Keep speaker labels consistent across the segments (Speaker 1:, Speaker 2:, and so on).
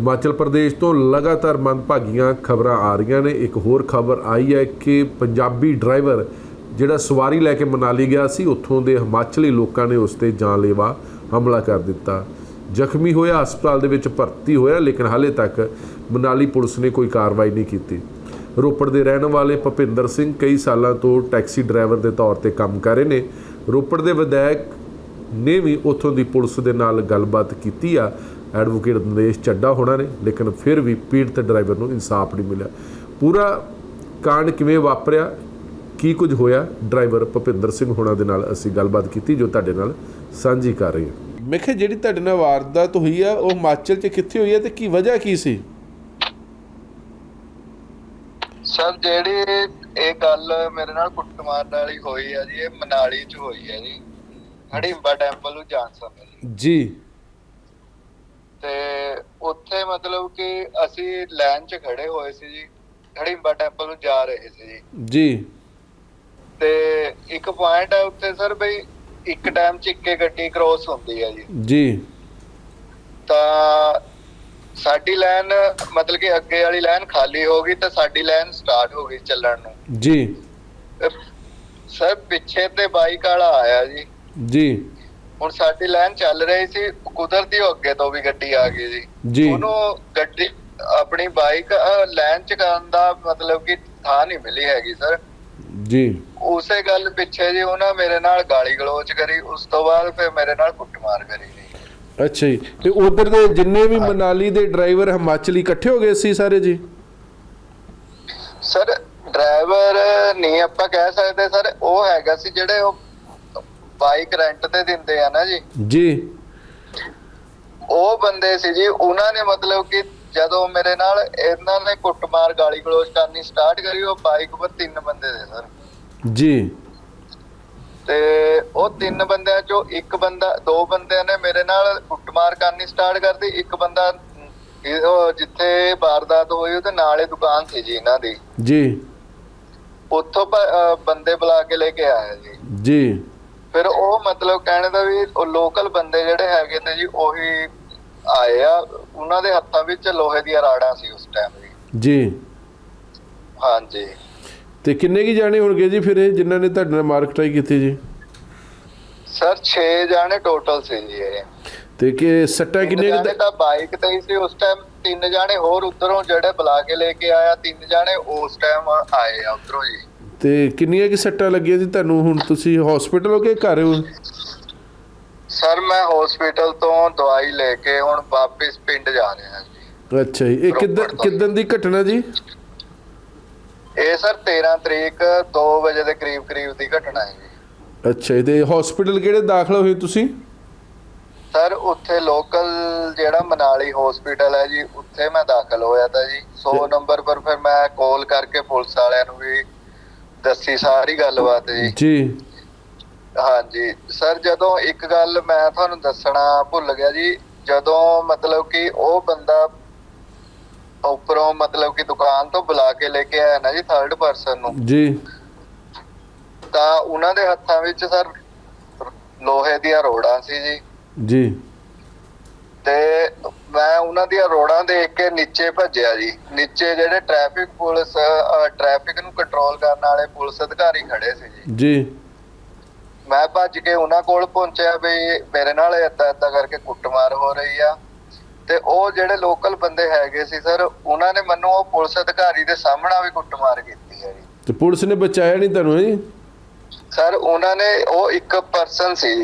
Speaker 1: ਹਿਮਾਚਲ ਪ੍ਰਦੇਸ਼ ਤੋਂ ਲਗਾਤਾਰ ਮੰਦਭਾਗੀਆਂ ਖਬਰਾਂ ਆ ਰਹੀਆਂ ਨੇ। ਇੱਕ ਹੋਰ ਖਬਰ ਆਈ ਹੈ ਕਿ ਪੰਜਾਬੀ ਡਰਾਈਵਰ ਜਿਹੜਾ ਸਵਾਰੀ ਲੈ ਕੇ ਮਨਾਲੀ ਗਿਆ ਸੀ, ਉੱਥੋਂ ਦੇ ਹਿਮਾਚਲੀ ਲੋਕਾਂ ਨੇ ਉਸ ਤੇ ਜਾਨਲੇਵਾ ਹਮਲਾ ਕਰ ਦਿੱਤਾ। ਜ਼ਖਮੀ ਹੋਇਆ, ਹਸਪਤਾਲ ਦੇ ਵਿੱਚ ਭਰਤੀ ਹੋਇਆ, ਲੇਕਿਨ ਹਾਲੇ ਤੱਕ ਮਨਾਲੀ ਪੁਲਿਸ ਨੇ ਕੋਈ ਕਾਰਵਾਈ ਨਹੀਂ ਕੀਤੀ। ਰੋਪੜ ਦੇ ਰਹਿਣ ਵਾਲੇ ਭਪਿੰਦਰ ਸਿੰਘ ਕਈ ਸਾਲਾਂ ਤੋਂ ਟੈਕਸੀ ਡਰਾਈਵਰ ਦੇ ਤੌਰ ਤੇ ਕੰਮ ਕਰ ਰਹੇ ਨੇ। ਰੋਪੜ ਦੇ ਵਿਧਾਇਕ ਨੇ ਵੀ ਉੱਥੋਂ ਦੀ ਪੁਲਿਸ ਦੇ ਨਾਲ ਗੱਲਬਾਤ ਕੀਤੀ ਆ। ਐਡਵੋਕੇਟ ਨਰੇਸ਼ ਚੱਡਾ ਹੋਣਾ ਨੇ ਲੇਕਿਨ ਫਿਰ ਵੀ ਪੀੜਤ ਡਰਾਈਵਰ ਨੂੰ ਇਨਸਾਫ ਨਹੀਂ ਮਿਲਿਆ। ਪੂਰਾ ਕਾਂਡ ਕਿਵੇਂ ਵਾਪਰਿਆ? ਕੀ ਕੁਝ ਹੋਇਆ? ਡਰਾਈਵਰ ਭਪਿੰਦਰ ਸਿੰਘ ਹੋਣਾ ਦੇ ਨਾਲ ਅਸੀਂ ਗੱਲਬਾਤ ਕੀਤੀ ਜੋ ਤੁਹਾਡੇ ਨਾਲ ਸਾਂਝੀ ਕਰ ਰਹੇ ਹਾਂ। ਮੈਂ ਕਿਹਾ ਜਿਹੜੀ ਤੁਹਾਡੇ ਨਾਲ ਵਾਰਦਾਤ ਹੋਈ ਆ ਉਹ ਹਿਮਾਚਲ 'ਚ ਕਿੱਥੇ ਹੋਈ ਆ ਤੇ ਕੀ ਵਜ੍ਹਾ ਕੀ ਸੀ?
Speaker 2: ਸਰ ਜਿਹੜੀ ਇਹ ਗੱਲ ਮੇਰੇ ਨਾਲ ਕੁੱਟਮਾਰ ਨਾਲ ਹੀ ਹੋਈ ਆ ਜੀ ਇਹ ਮਨਾਲੀ ਚ ਹੋਈ ਹੈ ਜੀ। ਹੜਿੰਬਾ ਟੈਂਪਲ ਨੂੰ ਜਾਣ ਸਮੇਂ। ਜੀ। ਮਤਲਬ ਕਿ ਅਸੀਂ ਲਾਈਨ 'ਚ ਖੜੇ ਹੋਏ ਸੀ ਜੀ ਹੜਿੰਬਾ ਟੈਂਪਲ ਨੂੰ ਜਾ ਰਹੇ ਸੀ ਜੀ।
Speaker 1: ਜੀ।
Speaker 2: ਤੇ ਇੱਕ ਪੁਆਇੰਟ ਹੈ ਉੱਥੇ ਸਰ ਬਈ ਇੱਕ ਟਾਈਮ 'ਚ ਇੱਕੇ ਗੱਡੀ ਕ੍ਰੋਸ ਹੁੰਦੀ ਹੈ ਜੀ।
Speaker 1: ਜੀ।
Speaker 2: ਤਾਂ ਸਾਡੀ ਲਾਈਨ ਮਤਲਬ ਕਿ ਅੱਗੇ ਵਾਲੀ ਲਾਈਨ ਖਾਲੀ ਹੋ ਗਈ ਤਾਂ ਸਾਡੀ ਲਾਈਨ ਸਟਾਰਟ ਹੋ ਗਈ ਚੱਲਣ ਨੂੰ।
Speaker 1: ਜੀ।
Speaker 2: ਸਰ ਪਿੱਛੇ ਤੇ ਬਾਈਕ ਵਾਲਾ ਆਇਆ ਜੀ।
Speaker 1: ਜੀ।
Speaker 2: ਹੁਣ ਸਾਡੀ ਲਾਈਨ ਚੱਲ ਰਹੀ ਸੀ ਕੁਦਰਤੀ ਉਹ ਅੱਗੇ ਤੋਂ ਵੀ ਗੱਡੀ ਆ ਗਈ ਜੀ।
Speaker 1: ਜੀ।
Speaker 2: ਉਹਨੂੰ ਗੱਡੀ ਆਪਣੀ ਬਾਈਕ ਲਾਈਨ ਚ ਕਰਨ ਦਾ ਮਤਲਬ ਕਿ ਥਾਂ ਨਹੀਂ ਮਿਲੀ ਹੈਗੀ ਸਰ।
Speaker 1: ਜੀ।
Speaker 2: ਉਸੇ ਗੱਲ ਪਿੱਛੇ ਜੀ ਉਹਨਾਂ ਮੇਰੇ ਨਾਲ ਗਾਲੀ ਗਲੋਚ ਕਰੀ ਉਸ ਤੋਂ ਬਾਅਦ ਫਿਰ ਮੇਰੇ ਨਾਲ ਕੁੱਟਮਾਰ ਕਰੀ ਜੀ।
Speaker 1: ਅੱਛਾ ਜੀ। ਤੇ ਉਧਰ ਦੇ ਜਿੰਨੇ ਵੀ ਮਨਾਲੀ ਦੇ ਡਰਾਈਵਰ ਹਿਮਾਚਲੀ ਇਕੱਠੇ ਹੋ ਗਏ ਸੀ ਸਾਰੇ ਜੀ?
Speaker 2: ਸਰ ਡਰਾਈਵਰ ਨਹੀਂ ਆਪਾਂ ਕਹਿ ਸਕਦੇ ਸਰ ਉਹ ਹੈਗਾ ਸੀ ਜਿਹੜੇ ਉਹ ਬਾਈਕ ਰੈਂਟ ਤੇ ਦਿੰਦੇ ਆ ਨਾ ਜੀ।
Speaker 1: ਜੀ।
Speaker 2: ਉਹ ਬੰਦੇ ਸੀ ਜੀ ਉਹਨਾਂ ਨੇ ਮਤਲਬ ਕਿ ਜਦੋਂ ਮੇਰੇ ਨਾਲ ਇਹਨਾਂ ਨੇ ਕੁੱਟਮਾਰ ਗਾਲੀ ਗਲੋਚ ਕਰਨੀ ਸਟਾਰਟ ਕਰੀ ਉਹ ਬਾਈਕ 'ਤੇ ਤਿੰਨ ਬੰਦੇ ਦੇ ਸਰ।
Speaker 1: ਜੀ।
Speaker 2: ਤੇ ਉਹ ਤਿੰਨ ਬੰਦਿਆਂ ਚੋਂ ਇੱਕ ਬੰਦਾ ਦੋ ਬੰਦਿਆਂ ਨੇ ਮੇਰੇ ਨਾਲ ਕੁੱਟਮਾਰ ਕਰਨੀ ਸਟਾਰਟ ਕਰਤੀ। ਇੱਕ ਬੰਦਾ ਉਹ ਜਿੱਥੇ ਵਾਰਦਾਤ ਹੋਈ ਉਹਦੇ ਨਾਲ ਦੁਕਾਨ ਸੀ ਜੀ ਇਹਨਾਂ ਦੀ।
Speaker 1: ਜੀ।
Speaker 2: ਉੱਥੋਂ ਬੰਦੇ ਬੁਲਾ ਕੇ ਲੈ ਕੇ ਆਇਆ ਜੀ।
Speaker 1: ਜੀ।
Speaker 2: ਫਿਰ ਉਹ ਮਤਲਬ ਕਹਿਣ ਦਾ ਵੀ ਉਹ ਲੋਕਲ ਬੰਦੇ ਜਿਹੜੇ ਹੈਗੇ ਤੇ ਜੀ ਉਹੀ ਆਏ ਆ। ਉਹਨਾਂ ਦੇ ਹੱਥਾਂ ਵਿੱਚ ਲੋਹੇ ਦੀਆਂ ਰਾੜਾਂ ਸੀ ਉਸ ਟਾਈਮ ਜੀ
Speaker 1: ਜੀ।
Speaker 2: ਹਾਂਜੀ।
Speaker 1: ਤੇ ਕਿੰਨੇ ਕੀ ਜਾਣੇ ਹੋਣਗੇ ਜੀ ਫਿਰ ਇਹ ਜਿਨ੍ਹਾਂ ਨੇ ਤੁਹਾਡੇ ਨਾਲ ਮਾਰ ਕਟਾਈ ਕੀਤੀ ਜੀ?
Speaker 2: ਸਰ 6 ਜਾਣੇ ਟੋਟਲ ਸੀ ਜੀ ਇਹ।
Speaker 1: ਤੇ ਕਿ ਸੱਟਾਂ ਕਿੰਨੇ ਕੁ ਦ-
Speaker 2: ਤਾਂ ਬਾਈਕ ਤੇ ਹੀ ਸੀ ਉਸ ਟਾਈਮ ਤਿੰਨ ਜਾਣੇ ਹੋਰ ਉਧਰੋਂ ਜਿਹੜੇ ਬੁਲਾ ਕੇ ਲੈ ਕੇ ਆਇਆ ਤਿੰਨ ਜਾਣੇ ਉਸ ਟਾਈਮ ਆਏ ਆ ਉਧਰੋਂ ਜੀ।
Speaker 1: ਤੇ ਕਿੰਨੀਆਂ ਕਿ ਸੱਟਾਂ ਲੱਗੀਆਂ ਜੀ ਤੁਹਾਨੂੰ? ਹੁਣ ਤੁਸੀਂ ਹਸਪੀਟਲ ਹੋ ਕੇ ਘਰ ਹੋ?
Speaker 2: ਸਰ ਮੈਂ ਹਸਪੀਟਲ ਤੋਂ ਦਵਾਈ ਲੈ ਕੇ ਹੁਣ ਵਾਪਸ ਪਿੰਡ ਜਾ ਰਿਹਾ ਜੀ।
Speaker 1: ਅੱਛਾ ਜੀ। ਇਹ ਕਿੱਦਾਂ। ਕਿੱਦਾਂ ਦੀ ਘਟਨਾ ਜੀ?
Speaker 2: ਇਹ ਸਰ 13 ਤਰੀਕ 2 ਵਜੇ ਦੇ ਕਰੀਬ ਕਰੀਬ ਦੀ ਘਟਨਾ ਹੈ ਜੀ।
Speaker 1: ਅੱਛਾ ਤੇ ਹਸਪੀਟਲ ਕਿਹੜੇ ਦਾਖਲ ਹੋਏ ਤੁਸੀਂ?
Speaker 2: ਸਰ ਉੱਥੇ ਲੋਕਲ ਜਿਹੜਾ ਮਨਾਲੀ ਹਸਪੀਟਲ ਹੈ ਜੀ ਉੱਥੇ ਮੈਂ ਦਾਖਲ ਹੋਇਆ ਤਾਂ ਜੀ। 100
Speaker 1: ਤੇ-
Speaker 2: ਨੰਬਰ ਪਰ ਫਿਰ ਮੈਂ ਕਾਲ ਕਰਕੇ ਪੁਲਿਸ ਵਾਲਿਆਂ ਨੂੰ ਵੀ ਦੱਸੀ ਸਾਰੀ ਗੱਲਬਾਤ ਜੀ।
Speaker 1: ਜੀ।
Speaker 2: ਹਾਂਜੀ। ਸਰ ਜਦੋਂ ਇੱਕ ਗੱਲ ਮੈਂ ਤੁਹਾਨੂੰ ਦੱਸਣਾ ਭੁੱਲ ਗਿਆ ਜੀ ਜਦੋਂ ਮਤਲਬ ਕਿ ਉਹ ਬੰਦਾ ਉੱਪਰੋਂ ਮਤਲਬ ਕਿ ਦੁਕਾਨ ਤੋਂ ਬੁਲਾ ਕੇ ਲੈ ਕੇ ਆਇਆ ਨਾ ਜੀ ਥਰਡ ਪਰਸਨ ਨੂੰ
Speaker 1: ਜੀ।
Speaker 2: ਤਾਂ ਉਹਨਾਂ ਦੇ ਹੱਥਾਂ ਵਿੱਚ ਸਰ ਲੋਹੇ ਦੀਆਂ ਰੋੜਾਂ ਸੀ ਜੀ।
Speaker 1: ਜੀ।
Speaker 2: ਤੇ ਮੈਂ ਉਹਨਾਂ ਦੀਆਂ ਰੋੜਾਂ ਦੇਖ ਕੇ ਨੀਚੇ ਭੱਜਿਆ ਜੀ। ਨੀਚੇ ਜਿਹੜੇ ਟ੍ਰੈਫਿਕ ਪੁਲਿਸ ਟ੍ਰੈਫਿਕ ਨੂੰ ਕੰਟਰੋਲ ਕਰਨ ਵਾਲੇ ਪੁਲਿਸ ਅਧਿਕਾਰੀ ਖੜੇ ਸੀ ਜੀ।
Speaker 1: ਜੀ।
Speaker 2: ਮੈਂ ਭੱਜ ਕੇ ਉਹਨਾਂ ਕੋਲ ਪਹੁੰਚਿਆ ਵੀ ਮੇਰੇ ਨਾਲ ਏਦਾਂ ਏਦਾਂ ਕਰਕੇ ਕੁੱਟਮਾਰ ਹੋ ਰਹੀ ਆ। ਤੇ ਉਹ ਜਿਹੜੇ ਲੋਕਲ ਬੰਦੇ ਹੈਗੇ ਸੀ ਸਰ ਉਹਨਾਂ ਨੇ ਮੈਨੂੰ ਉਹ ਪੁਲਿਸ ਅਧਿਕਾਰੀ ਦੇ ਸਾਹਮਣੇ ਵੀ ਕੁੱਟਮਾਰ ਕੀਤੀ ਹੈ ਜੀ।
Speaker 1: ਤੇ ਪੁਲਿਸ ਨੇ ਬਚਾਇਆ ਨਹੀਂ ਤੁਹਾਨੂੰ ਜੀ
Speaker 2: ਸਰ ਉਹਨਾਂ ਨੇ ਉਹ ਇੱਕ ਪਰਸਨ ਸੀ।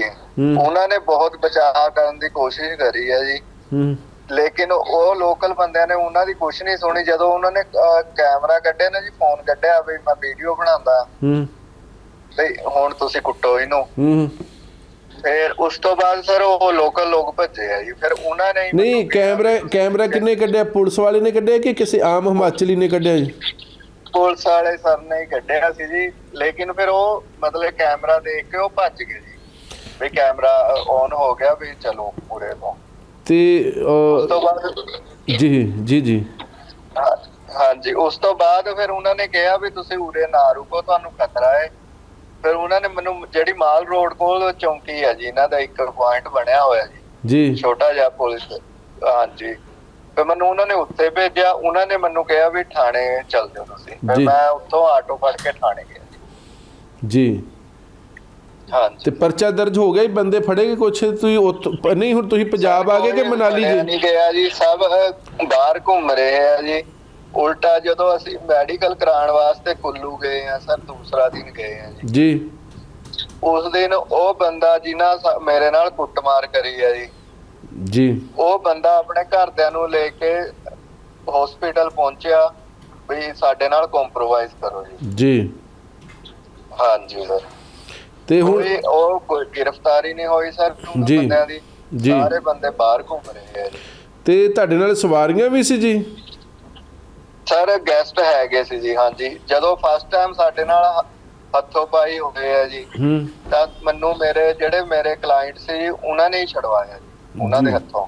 Speaker 2: ਉਹਨਾਂ ਨੇ ਬਹੁਤ ਬਚਾਅ ਕਰਨ ਦੀ ਕੋਸ਼ਿਸ਼ ਕਰੀ ਹੈ ਜੀ।
Speaker 1: ਹੂੰ।
Speaker 2: ਲੇਕਿਨ ਉਹ ਲੋਕਲ ਬੰਦਿਆਂ ਨੇ ਉਹਨਾਂ ਦੀ ਕੁਛ ਨਹੀਂ ਸੁਣੀ। ਜਦੋਂ ਉਹਨਾਂ ਨੇ ਕੈਮਰਾ ਕੱਢਿਆ ਨਾ ਜੀ ਫੋਨ ਕੱਢਿਆ ਵੀ ਮੈਂ ਵੀਡੀਓ ਬਣਾਉਂਦਾ।
Speaker 1: ਹੂੰ।
Speaker 2: ਵੀ ਹੁਣ ਤੁਸੀਂ ਕੁੱਟੋ ਇਹਨੂੰ।
Speaker 1: ਹੂੰ।
Speaker 2: ਫਿਰ ਉਸ ਤੋਂ ਬਾਅਦ ਸਰ ਉਹ ਲੋਕਲ ਲੋਕ ਭੱਜੇ ਆ ਜੀ। ਫਿਰ ਉਹਨਾਂ ਨੇ
Speaker 1: ਨਹੀਂ ਕੈਮਰਾ ਕੈਮਰਾ ਕਿੰਨੇ ਕੱਢਿਆ? ਪੁਲਿਸ ਵਾਲੇ ਨੇ ਕੱਢਿਆ ਕਿ ਕਿਸੇ ਆਮ ਹਿਮਾਚਲੀ ਨੇ ਕੱਢਿਆ ਜੀ?
Speaker 2: ਪੁਲਿਸ ਵਾਲੇ ਸਰ ਨੇ ਹੀ ਕੱਢਿਆ ਸੀ ਜੀ। ਲੇਕਿਨ ਫਿਰ ਉਹ ਮਤਲਬ ਕੈਮਰਾ ਦੇਖ ਕੇ ਉਹ ਭੱਜ ਗਏ ਜੀ। ਵੀ ਕੈਮਰਾ ਔਨ ਹੋ ਗਿਆ ਵੀ ਚਲੋ ਪੂਰੇ ਤੋਂ।
Speaker 1: ਤੇ
Speaker 2: ਉਸ ਤੋਂ ਬਾਅਦ
Speaker 1: ਜੀ ਜੀ ਜੀ।
Speaker 2: ਹਾਂ- ਹਾਂਜੀ ਉਸ ਤੋਂ ਬਾਅਦ ਫਿਰ ਉਹਨਾਂ ਨੇ ਕਿਹਾ ਵੀ ਤੁਸੀਂ ਉਰੇ ਨਾ ਰੁਕੋ ਤੁਹਾਨੂੰ ਖਤਰਾ ਹੈ। ਫਿਰ ਉਹਨਾਂ ਨੇ ਮੈਨੂੰ ਜਿਹੜੀ ਮਾਲ ਰੋਡ ਕੋਲ ਚੌਂਕੀ ਹੈ ਜੀ ਇਹਨਾਂ ਦਾ ਇੱਕ ਪੁਆਇੰਟ ਬਣਿਆ ਹੋਇਆ ਜੀ।
Speaker 1: ਜੀ।
Speaker 2: ਛੋਟਾ ਜਿਹਾ ਪੁਲਿਸ ਹਾਂਜੀ। ਫਿਰ ਮੈਨੂੰ ਉਹਨਾਂ ਨੇ ਉੱਥੇ ਭੇਜਿਆ ਉਹਨਾਂ ਨੇ ਮੈਨੂੰ ਕਿਹਾ ਵੀ ਥਾਣੇ ਚੱਲ ਜਾਓ ਤੁਸੀਂ। ਫਿਰ। ਮੈਂ ਉੱਥੋਂ ਆਟੋ ਫੜ ਕੇ ਥਾਣੇ ਗਿਆ।
Speaker 1: ਜੀ। ਤੇ ਪਰਚਾ ਦਰਜ ਹੋ ਗਿਆ ਜੀ ਬੰਦੇ ਫੜੇਗੇ ਕੁਛ? ਤੁਸੀਂ ਉੱਥੋਂ ਨਹੀਂ ਹੁਣ ਤੁਸੀਂ ਪੰਜਾਬ ਆ ਗਏ ਕਿ ਮਨਾਲੀ ਜੀ
Speaker 2: ਨਹੀਂ ਗਿਆ ਜੀ ਸਭ ਅਹ, ਬਾਹਰ ਘੁੰਮ ਰਹੇ ਆ ਜੀ। ਉਲਟਾ ਜਦੋਂ ਅਸੀਂ ਮੈਡੀਕਲ ਕਰਾਉਣ ਵਾਸਤੇ ਕੁੱਲੂ ਗਏ ਆ ਸਰ ਦੂਸਰਾ ਦਿਨ ਗਏ ਆ ਜੀ।
Speaker 1: ਜੀ।
Speaker 2: ਉਸ ਦਿਨ ਉਹ ਬੰਦਾ ਜਿਨ੍ਹਾਂ ਸਾ- ਮੇਰੇ ਨਾਲ ਕੁੱਟਮਾਰ ਕਰੀ ਆ ਜੀ
Speaker 1: ਜੀ।
Speaker 2: ਉਹ ਬੰਦਾ ਆਪਣੇ ਘਰਦਿਆਂ ਨੂੰ ਲੈ ਕੇ ਹਸਪੀਟਲ ਪਹੁੰਚਿਆ ਵੀ ਸਾਡੇ ਨਾਲ ਕੰਪਰੋਮਾਈਜ਼ ਕਰੋ ਜੀ।
Speaker 1: ਜੀ।
Speaker 2: ਹਾਂਜੀ ਸਰ।
Speaker 1: ਤੇ ਹੁਣ
Speaker 2: ਕੋਈ ਉਹ ਕੋਈ ਗ੍ਰਿਫਤਾਰੀ ਨਹੀਂ ਹੋਈ ਸਰ ਉਹਨਾਂ
Speaker 1: ਜੀ।
Speaker 2: ਬੰਦਿਆਂ ਦੀ।
Speaker 1: ਜੀ।
Speaker 2: ਸਾਰੇ ਬੰਦੇ ਬਾਹਰ ਘੁੰਮ ਰਹੇ ਆ ਜੀ।
Speaker 1: ਤੇ ਤੁਹਾਡੇ ਨਾਲ ਸਵਾਰੀਆਂ ਵੀ ਸੀ ਜੀ?
Speaker 2: ਸਰ ਗੈਸਟ ਹੈਗੇ ਸੀ ਜੀ ਹਾਂਜੀ। ਜਦੋਂ ਫਸਟ ਟਾਈਮ ਸਾਡੇ ਨਾਲ ਹੱਥੋਂ ਪਾਈ ਹੋਏ ਆ ਜੀ
Speaker 1: ਹੂੰ।
Speaker 2: ਤਾਂ ਮੈਨੂੰ ਮੇਰੇ ਜਿਹੜੇ ਮੇਰੇ ਕਲਾਇੰਟ ਸੀ ਉਹਨਾਂ ਨੇ ਹੀ ਛਡਵਾਇਆ ਜੀ ਉਹਨਾਂ ਦੇ
Speaker 1: ਜੀ।
Speaker 2: ਹੱਥੋਂ।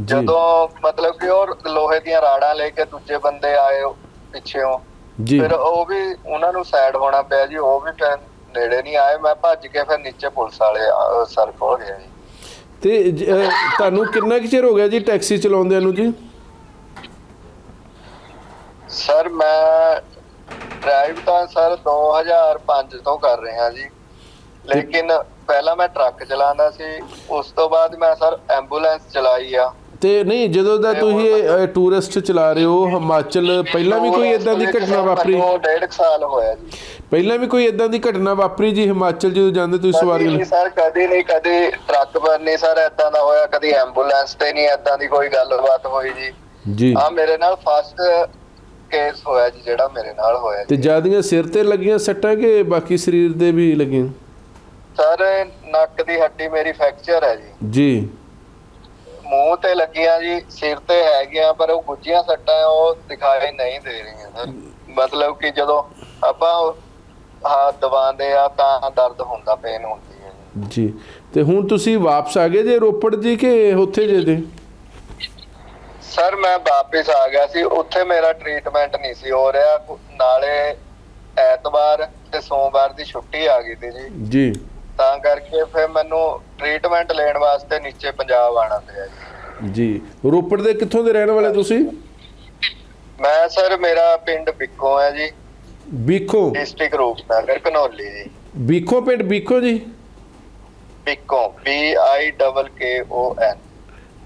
Speaker 1: ਜੀ।
Speaker 2: ਜਦੋਂ ਮਤਲਬ ਕਿ ਉਹ ਲੋਹੇ ਦੀਆਂ ਰਾੜਾਂ ਲੈ ਕੇ ਦੂਜੇ ਬੰਦੇ ਆਏ ਉਹ ਪਿੱਛੇੋਂ
Speaker 1: ਜੀ।
Speaker 2: ਫਿਰ ਉਹ ਵੀ ਉਹਨਾਂ ਨੂੰ ਸਾਈਡ ਹੋਣਾ ਪਿਆ ਜੀ ਉਹ ਵੀ ਫਿਰ ਨੇੜੇ ਨਹੀਂ ਆਏ ਮੈਂ ਭੱਜ ਕੇ ਫਿਰ ਨੀਚੇ ਪੁਲਿਸ ਵਾਲੇ ਸਰ ਕੋਲ ਗਿਆ ਜੀ।
Speaker 1: ਤੇ ਜ- ਅਹ, ਤੁਹਾਨੂੰ ਕਿੰਨਾ ਕੁ ਚਿਰ ਹੋ ਗਿਆ ਜੀ ਟੈਕਸੀ ਚਲਾਉਂਦਿਆਂ ਨੂੰ ਜੀ?
Speaker 2: ਸਰ ਮੈਂ ਡਰਾਈਵ ਤਾਂ ਸਰ 2005 ਤੋਂ ਕਰ ਰਿਹਾ ਜੀ। ਲੇਕਿਨ ਪਹਿਲਾਂ ਮੈਂ ਟਰੱਕ ਚਲਾਉਂਦਾ ਸੀ ਉਸ ਤੋਂ ਬਾਅਦ ਮੈਂ ਸਰ ਐਂਬੂਲੈਂਸ ਚਲਾਈ ਆ।
Speaker 1: ਤੇ ਨਹੀਂ ਜਦੋਂ ਦਾ ਤੁਸੀਂ ਟੂਰਿਸਟ ਚਲਾ ਰਹੇ ਹੋ ਹਿਮਾਚਲ ਪਹਿਲਾਂ ਵੀ ਕੋਈ ਇਦਾਂ ਦੀ ਘਟਨਾ ਵਾਪਰੀ?
Speaker 2: ਮੈਨੂੰ ਡੇਢ ਸਾਲ ਹੋਇਆ ਜੀ।
Speaker 1: ਪਹਿਲਾਂ ਵੀ ਕੋਈ ਇਦਾਂ ਦੀ ਘਟਨਾ ਵਾਪਰੀ ਜੀ ਹਿਮਾਚਲ ਜਦੋਂ ਜਾਂਦੇ ਤੁਸੀਂ
Speaker 2: ਕਦੀ
Speaker 1: ਸਵਾਰੀਆਂ
Speaker 2: ਨਹੀਂ? ਸਰ ਕਦੀ ਨਹੀਂ ਕਦੀ ਟਰੱਕ ਪਰ ਨਹੀਂ ਸਰ ਏਦਾਂ ਦਾ ਹੋਇਆ ਕਦੀ ਐਂਬੂਲੈਂਸ ਤੇ ਨਹੀਂ ਏਦਾਂ ਦੀ ਕੋਈ ਗੱਲਬਾਤ ਹੋਈ ਜੀ।
Speaker 1: ਜੀ।
Speaker 2: ਆ ਮੇਰੇ ਨਾਲ ਫਸਟ ਕੇਸ ਹੋਇਆ ਜੀ ਜਿਹੜਾ ਮੇਰੇ ਨਾਲ ਹੋਇਆ
Speaker 1: ਤੇ ਜਿਆਦੀਆਂ ਸਿਰ ਤੇ ਲੱਗੀਆਂ ਸੱਟਾਂ ਕਿ ਬਾਕੀ ਸਰੀਰ ਦੇ ਵੀ ਲੱਗੀਆਂ?
Speaker 2: ਸਰ ਨੱਕ ਦੀ ਹੱਡੀ ਮੇਰੀ ਫ੍ਰੈਕਚਰ ਹੈ ਜੀ।
Speaker 1: ਜੀ।
Speaker 2: ਮੂੰਹ ਤੇ ਲੱਗੀਆਂ ਜੀ ਸਿਰ ਤੇ ਹੈਗੀਆਂ ਪਰ ਉਹ ਗੁੱਜੀਆਂ ਸੱਟਾਂ ਉਹ ਦਿਖਾਈ ਨਹੀਂ ਦੇ ਰਹੀਆਂ ਸਰ। ਮਤਲਬ ਕਿ ਜਦੋਂ ਆਪਾਂ ਹਾਂ ਦਬਾਉਂਦੇ ਆ ਤਾਂ ਦਰਦ ਹੁੰਦਾ ਪੇਨ ਹੁੰਦੀ ਹੈ ਜੀ।
Speaker 1: ਤੇ ਹੁਣ ਤੁਸੀਂ ਵਾਪਸ ਆ ਗਏ ਜੇ ਰੋਪੜ ਜੀ ਕਿ ਉੱਥੇ ਜੇ ਦੇ
Speaker 2: ਸਰ ਮੈਂ ਵਾਪਸ ਆ ਗਿਆ ਸੀ। ਉੱਥੇ ਮੇਰਾ ਟ੍ਰੀਟਮੈਂਟ ਨਹੀਂ ਸੀ ਹੋ ਰਿਹਾ। ਨਾਲੇ ਐਤਵਾਰ ਤੇ ਸੋਮਵਾਰ ਦੀ ਛੁੱਟੀ ਆ ਗਈ ਸੀ ਜੀ।
Speaker 1: ਜੀ।
Speaker 2: ਤਾਂ ਕਰਕੇ ਫਿਰ ਮੈਨੂੰ ਟ੍ਰੀਟਮੈਂਟ ਲੈਣ ਵਾਸਤੇ ਨੀਚੇ ਪੰਜਾਬ ਆਣਾ ਪਿਆ ਜੀ।
Speaker 1: ਜੀ ਰੋਪੜ ਦੇ ਕਿੱਥੋਂ ਦੇ ਰਹਿਣ ਵਾਲੇ ਤੁਸੀਂ?
Speaker 2: ਮੈਂ ਸਰ ਮੇਰਾ ਪਿੰਡ ਬਿੱਕੋ ਹੈ ਜੀ।
Speaker 1: ਬੀਖੋ?
Speaker 2: ਡਿਸਟ੍ਰਿਕਟ ਰੂਪਨਗਰ ਕਨੌਲੀ ਜੀ।
Speaker 1: ਬੀਖੋ ਪਿੰਡ ਬੀਖੋ ਜੀ?
Speaker 2: ਬਿੱਕੋ ਬੀ ਆਈ ਡਬਲ ਕੇ ਓ ਐਨ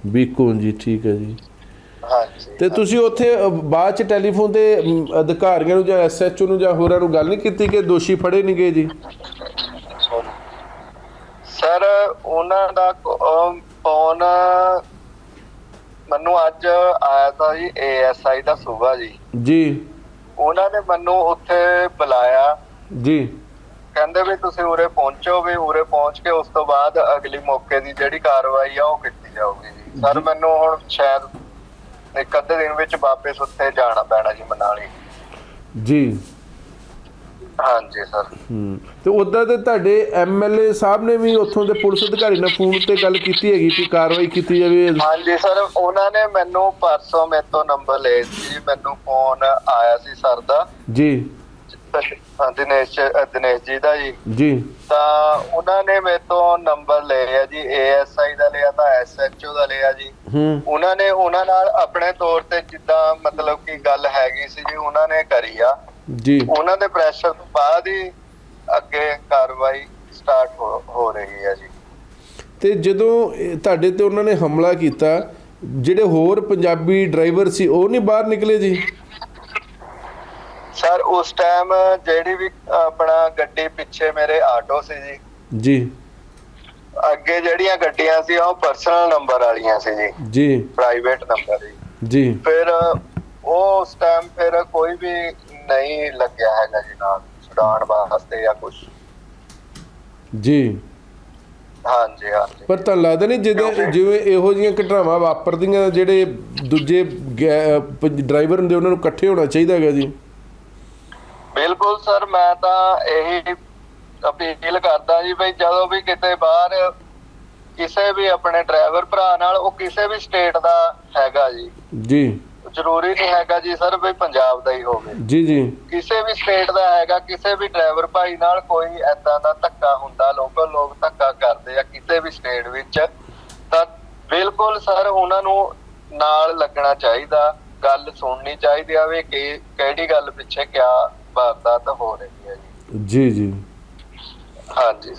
Speaker 1: ਬੀਖੋ ਜੀ ਠੀਕ ਹੈ ਜੀ। ਤੇ ਤੁਸੀਂ ਉੱਥੇ ਬਾਅਦ ਚ ਟੈਲੀਫੋਨ ਤੇ ਅਧਿਕਾਰੀਆਂ ਨੂੰ ਜਾਂ ਐਸਐਚਓ ਨੂੰ ਜਾਂ ਹੋਰਾਂ ਨੂੰ ਗੱਲ ਨਹੀਂ ਕੀਤੀ ਕਿ ਦੋਸ਼ੀ ਫੜੇ ਨਹੀਂ ਗਏ ਜੀ?
Speaker 2: ਸਰ ਉਹਨਾਂ ਦਾ ਫੋਨ ਮੈਨੂੰ ਅੱਜ ਆਇਆ ਤਾਂ ਜੀ ਏਐਸਆਈ ਦਾ ਸੁਭਾ ਜੀ।
Speaker 1: ਜੀ।
Speaker 2: ਉਹਨਾਂ ਨੇ ਮੈਨੂੰ ਉੱਥੇ ਬੁਲਾਇਆ।
Speaker 1: ਜੀ।
Speaker 2: ਕਹਿੰਦੇ ਵੀ ਤੁਸੀਂ ਉਰੇ ਪਹੁੰਚੋ ਵੀ ਉਰੇ ਪਹੁੰਚ ਕੇ ਉਸ ਤੋਂ ਬਾਅਦ ਅਗਲੀ ਮੌਕੇ ਦੀ ਜਿਹੜੀ ਕਾਰਵਾਈ ਆ ਉਹ ਕੀਤੀ ਜਾਊਗੀ ਜੀ। ਸਰ ਮੈਨੂੰ ਹੁਣ ਸ਼ਾਇਦ ਇੱਕ ਅੱਧੇ ਦਿਨ ਵਿੱਚ ਵਾਪਸ ਉੱਥੇ ਜਾਣਾ ਪੈਣਾ ਜੀ ਮਨਾਲੀ।
Speaker 1: ਜੀ।
Speaker 2: ਹਾਂਜੀ ਸਰ।
Speaker 1: ਹੂੰ। ਤੇ ਉਦਾਂ ਤੇ ਤੁਹਾਡੇ ਐਮਐਲਏ ਸਾਹਿਬ ਨੇ ਵੀ ਉੱਥੋਂ ਦੇ ਪੁਲਿਸ ਅਧਿਕਾਰੀ ਨਾਲ ਫੋਨ ਤੇ ਗੱਲ ਕੀਤੀ ਹੈਗੀ ਕਿ ਕਾਰਵਾਈ ਕੀਤੀ ਜਾਵੇ।
Speaker 2: ਹਾਂਜੀ ਸਰ ਉਹਨਾਂ ਨੇ ਮੈਨੂੰ ਪਰਸੋਂ ਮੇਰੇ ਤੋਂ ਨੰਬਰ ਲਿਆ ਸੀ ਮੈਨੂੰ ਫੋਨ ਆਇਆ ਸੀ ਸਰ ਦਾ।
Speaker 1: ਜੀ।
Speaker 2: ਹਾਂ, ਦਿਨੇਸ਼ ਦਿਨੇਸ਼ ਜੀ ਦਾ ਜੀ।
Speaker 1: ਜੀ।
Speaker 2: ਤਾਂ ਉਹਨਾਂ ਨੇ ਮੇਰੇ ਤੋਂ ਨੰਬਰ ਲਿਆ ਜੀ ਏਐਸਆਈ ਦਾ ਲਿਆ ਤਾਂ ਐਸਐਚਓ ਦਾ ਲਿਆ ਜੀ।
Speaker 1: ਹੂੰ।
Speaker 2: ਉਹਨਾਂ ਨੇ ਉਹਨਾਂ ਨਾਲ ਆਪਣੇ ਤੌਰ ਤੇ ਜਿੱਦਾਂ ਮਤਲਬ ਕਿ ਗੱਲ ਹੈਗੀ ਸੀ ਜੀ ਉਹਨਾਂ ਨੇ ਕਰੀ ਆ।
Speaker 1: ਜੀ।
Speaker 2: ਉਹਨਾਂ ਦੇ ਪ੍ਰੈਸ਼ਰ ਤੋਂ ਬਾਅਦ ਹੀ ਅੱਗੇ ਕਾਰਵਾਈ ਸਟਾਰਟ ਹੋ ਰਹੀ ਹੈ ਜੀ।
Speaker 1: ਤੇ ਜਦੋਂ ਤੁਹਾਡੇ ਤੇ ਉਹਨਾਂ ਨੇ ਹਮਲਾ ਕੀਤਾ ਜਿਹੜੇ ਹੋਰ ਪੰਜਾਬੀ ਡਰਾਈਵਰ ਸੀ ਉਹ ਨਹੀਂ ਬਾਹਰ ਨਿਕਲੇ ਜੀ?
Speaker 2: ਸਰ ਉਸ ਟਾਈਮ ਜਿਹੜੀ ਵੀ ਆਪਣਾ ਗੱਡੀ ਪਿੱਛੇ ਮੇਰੇ ਆਟੋ ਸੀ ਜੀ।
Speaker 1: ਜੀ।
Speaker 2: ਅੱਗੇ ਜਿਹੜੀਆਂ ਗੱਡੀਆਂ ਸੀ ਉਹ ਪਰਸਨਲ ਨੰਬਰ ਵਾਲੀਆਂ ਸੀ ਜੀ।
Speaker 1: ਜੀ।
Speaker 2: ਪ੍ਰਾਈਵੇਟ ਨੰਬਰ ਜੀ।
Speaker 1: ਜੀ।
Speaker 2: ਫਿਰ ਉਹ ਉਸ ਟਾਈਮ ਫਿਰ ਕੋਈ ਵੀ ਨਹੀਂ ਲੱਗਿਆ ਹੈਗਾ ਜੀ ਨਾਲ ਛੁਡਾਉਣ ਵਾਸਤੇ ਜਾਂ ਕੁਝ
Speaker 1: ਜੀ।
Speaker 2: ਹਾਂਜੀ ਹਾਂਜੀ।
Speaker 1: ਪਰ ਤਾਂ ਲੱਗਦਾ ਨਹੀਂ ਜਿਵੇਂ ਜਿਵੇਂ ਇਹੋ ਜਿਹੀਆਂ ਘਟਨਾਵਾਂ ਵਾਪਰਦੀਆਂ ਜਿਹੜੇ ਦੂਜੇ ਡਰਾਈਵਰ ਹੁੰਦੇ ਉਹਨਾਂ ਨੂੰ ਇਕੱਠੇ ਹੋਣਾ ਚਾਹੀਦਾ ਹੈਗਾ ਜੀ।
Speaker 2: ਬਿਲਕੁਲ ਸਰ ਮੈਂ ਤਾਂ ਇਹੀ ਅਪੀਲ ਕਰਦਾ ਜੀ ਬਈ ਜਦੋਂ ਵੀ ਕਿਤੇ ਬਾਹਰ ਕਿਸੇ ਵੀ ਆਪਣੇ ਡਰਾਈਵਰ ਭਰਾ ਨਾਲ ਉਹ ਕਿਸੇ ਵੀ ਸਟੇਟ ਦਾ ਹੈਗਾ ਜੀ।
Speaker 1: ਜੀ।
Speaker 2: ਜ਼ਰੂਰੀ ਨਹੀਂ ਹੈਗਾ ਜੀ ਸਰ ਵੀ ਪੰਜਾਬ ਦਾ ਹੀ ਹੋਵੇ।
Speaker 1: ਜੀ ਜੀ।
Speaker 2: ਕਿਸੇ ਵੀ ਸਟੇਟ ਦਾ ਹੈਗਾ ਕਿਸੇ ਵੀ ਡਰਾਈਵਰ ਭਾਈ ਨਾਲ ਕੋਈ ਐਦਾਂ ਦਾ ਧੱਕਾ ਹੁੰਦਾ ਲੋਕਲ ਲੋਕ ਧੱਕਾ ਕਰਦੇ ਆ ਕਿਸੇ ਵੀ ਸਟੇਟ ਵਿੱਚ ਤਾਂ ਬਿਲਕੁਲ ਸਰ ਉਹਨਾਂ ਨੂੰ ਨਾਲ ਲੱਗਣਾ ਚਾਹੀਦਾ ਗੱਲ ਸੁਣਨੀ ਚਾਹੀਦੀ ਆ ਵੀ ਕਿ ਕਿਹੜੀ ਗੱਲ ਪਿੱਛੇ ਕਿਆ ਵਾਰਦਾਤ ਹੋ ਰਹੀ ਹੈ ਜੀ।
Speaker 1: ਜੀ ਜੀ।
Speaker 2: ਹਾਂਜੀ।